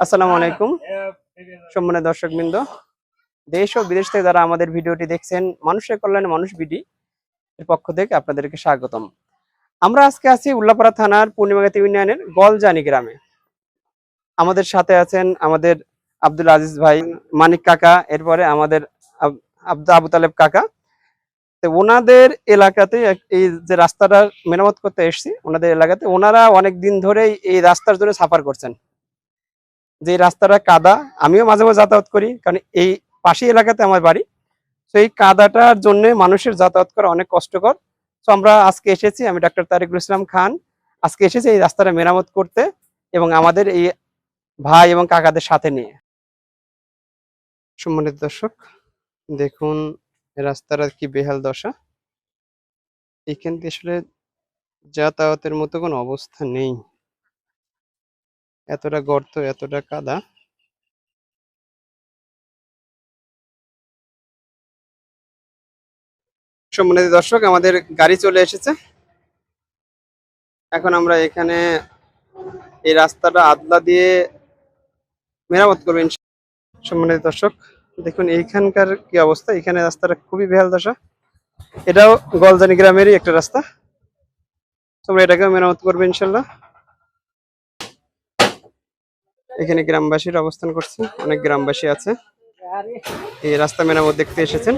আসসালামু আলাইকুম। সম্মানের দর্শকবৃন্দ দেশ ও বিদেশ থেকে যারা আমাদের ভিডিওটি দেখছেন মানুষের কল্যাণে মানুষ বিডি এর পক্ষ থেকে আপনাদেরকে স্বাগতম। আমরা আজকে আছি উল্লাপাড়া থানার পূর্ণিমাগাতি ইউনিয়নের গলজানি গ্রামে। আমাদের সাথে আছেন আমাদের আব্দুল আজিজ ভাই মানিক কাকা এরপরে আমাদের আব- আব্দু আবু তালেব কাকা। তো ওনাদের এলাকাতে এই যে রাস্তাটা মেরামত করতে এসেছি ওনাদের এলাকাতে ওনারা অনেক দিন ধরেই এই রাস্তার জন্য সাফার করছেন। যে রাস্তাটা কাদা, আমিও মাঝে মাঝে যাতায়াত করি, কারণ এই পাশে এলাকাতে আমার বাড়ি। তো এই কাদাটার জন্য মানুষের যাতায়াত করা অনেক কষ্টকর। তো আমরা আজকে এসেছি, আমি ডাক্তার তারিকুল ইসলাম খান। আজকে এসেছি এই রাস্তাটা মেরামত করতে এবং আমাদের এই ভাই এবং কাকাদের সাথে নিয়ে। সম্মানিত দর্শক, দেখুন এই রাস্তাটার কি বেহাল দশা। এখান থেকে আসলে যাতায়াতের মতো কোনো অবস্থা নেই। এতটা গর্ত, এতটা কাদা। সম্মানিত দর্শক, আমাদের গাড়ি চলে এসেছে। এখন আমরা এখানে এই রাস্তাটা আদলা দিয়ে মেরামত করব ইনশা- সম্মানিত দর্শক, দেখুন এইখানকার কি অবস্থা। এখানে রাস্তাটা খুবই বেহাল দশা। এটাও গলজানি গ্রামেরই একটা রাস্তা। তোমরা এটাকেও মেরামত করবে ইনশাল্লাহ। এখানে গ্রামবাসীর অবস্থান করছে, অনেক গ্রামবাসী আছে। এই রাস্তা মেরামত দেখতে এসেছেন।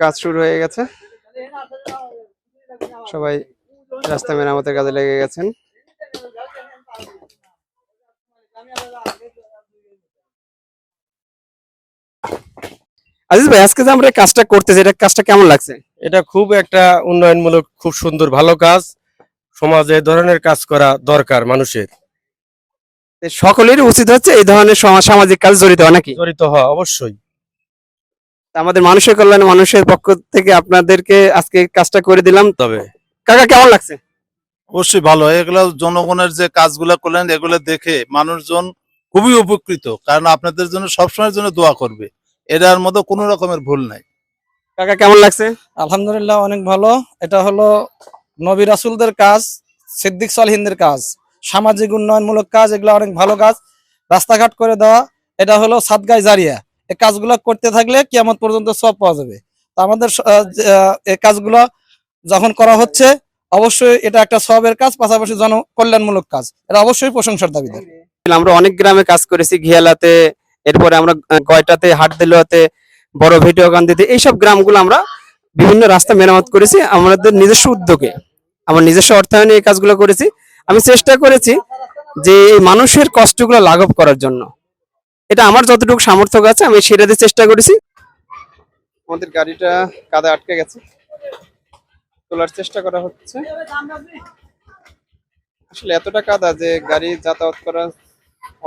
কাজ শুরু হয়ে গেছে। সবাই রাস্তা মেরামতের কাজে লেগে গেছেন। আজিজ ভাই, আজকে যে আমরা কাজটা করতেছি, এটা কাজটা কেমন লাগছে? এটা খুব একটা উন্নয়নমূলক, খুব সুন্দর, ভালো কাজ। সমাজে ধরনের কাজ করা দরকার মানুষের। তো সকলেরই উচিত হচ্ছে এই ধরনের সামাজিক কাজ জড়িত হওয়া নাকি? জড়িত হওয়া অবশ্যই। আমাদের মানুষের কল্যাণে মানুষের পক্ষ থেকে আপনাদেরকে আজকে কাজটা করে দিলাম। তবে। কাকা কেমন লাগছে? অবশ্যই ভালো। এগুলো জনগণের যে কাজগুলো করলেন এগুলো দেখে মানুষজন খুবই উপকৃত কারণ আপনাদের জন্য সবসময়ের জন্য দোয়া করবে। এটার মতো কোনো রকমের ভুল নাই। কাকা কেমন লাগছে? আলহামদুলিল্লাহ অনেক ভালো। এটা হলো নবী রাসুলদের কাজ, সিদ্দিক সালহিনদের কাজ, সামাজিক উন্নয়নমূলক কাজ, এগুলো অনেক ভালো কাজ। রাস্তাঘাট করে দেওয়া, এটা হলো সাদগাই জারিয়া। এই কাজগুলো করতে থাকলে কিয়ামত পর্যন্ত সব পাওয়া যাবে। তো আমাদের এই কাজগুলো যখন করা হচ্ছে, অবশ্যই এটা একটা সবের কাজ, পাশাপাশি জনকল্যাণমূলক কাজ। এটা অবশ্যই প্রশংসার দাবিদার। আমরা অনেক গ্রামে কাজ করেছি, ঘিয়ালাতে, এরপরে আমরা গয়টাতে হাট দিলোতে বড় ভিডিও গান্ধীতে এইসব গ্রামগুলো আমরা বিভিন্ন রাস্তা মেরামত করেছি আমাদের নিজস্ব উদ্যোগে। আমার নিজস্ব অর্থায়নে এই কাজগুলো করেছি। আমি চেষ্টা করেছি যে মানুষের কষ্টগুলো লাঘব করার জন্য। এটা আমার যতটুকু সামর্থ্য আছে, আমি সেটা দিয়ে চেষ্টা করেছি। আমাদের গাড়িটা কাদা আটকে গেছে। তোলার চেষ্টা করা হচ্ছে। আসলে এতটা কাদা যে গাড়ি যাতায়াত করা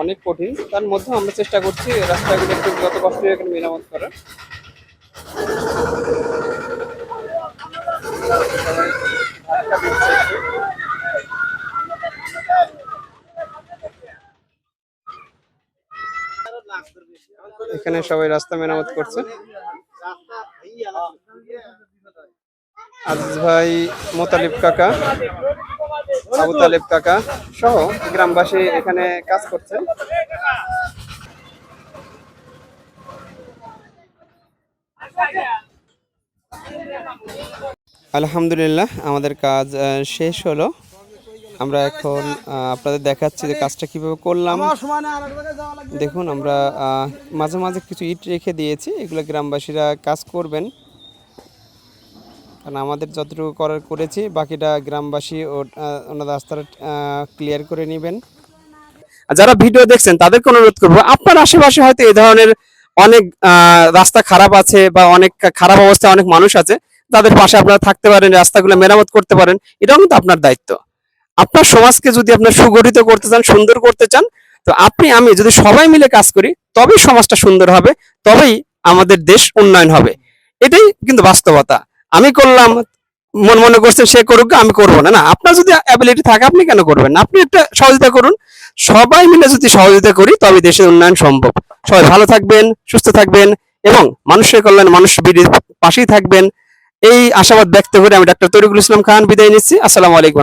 অনেক কঠিন। তার মধ্যে আমরা চেষ্টা করছি রাস্তাগুলো একটু যত কষ্ট এখানে মেরামত করার সবাই ধাক্কা দিচ্ছে একটু। এখানে সবাই রাস্তা মেরামত করছে। আজিজ ভাই, মোতালিব কাকা, আবু তালেব কাকা সহ গ্রামবাসী এখানে কাজ করছেন আলহামদুলিল্লাহ, আমাদের কাজ শেষ হলো। আমরা এখন আপনাদের দেখাচ্ছি যে কাজটা কীভাবে করলাম। দেখুন আমরা মাঝে মাঝে কিছু ইট রেখে দিয়েছি এগুলো গ্রামবাসীরা কাজ করবেন। কারণ আমাদের যতটুকু করার করেছি বাকিটা গ্রামবাসী ও আহ, ওনাদের রাস্তাটা ক্লিয়ার করে নেবেন। যারা ভিডিও দেখছেন তাদেরকে অনুরোধ করব আপনার আশেপাশে হয়তো এই ধরনের অনেক রাস্তা খারাপ আছে বা অনেক খারাপ অবস্থায় অনেক মানুষ আছে তাদের পাশে আপনারা থাকতে পারেন রাস্তাগুলো মেরামত করতে পারেন এটাও কিন্তু আপনার দায়িত্ব। আপনার সমাজকে যদি আপনার সুগঠিত করতে চান, সুন্দর করতে চান, তো আপনি, আমি যদি সবাই মিলে কাজ করি, তবেই সমাজটা সুন্দর হবে, তবেই আমাদের দেশ উন্নয়ন হবে। এটাই কিন্তু বাস্তবতা। আমি করলাম, মন মনে করছেন সে করুক, আমি করব না। না, আপনার যদি অ্যাবিলিটি থাকে, আপনি কেন করবেন আপনি একটা সহযোগিতা করুন। সবাই মিলে যদি সহযোগিতা করি তবে দেশের উন্নয়ন সম্ভব। সবাই ভালো থাকবেন, সুস্থ থাকবেন এবং মানুষের কল্যাণ, মানুষ বিডির পাশেই থাকবেন। এই আশাবাদ ব্যক্ত করে আমি ডাক্তার তরিকুল ইসলাম খান বিদায় নিচ্ছি। আসসালামু আলাইকুম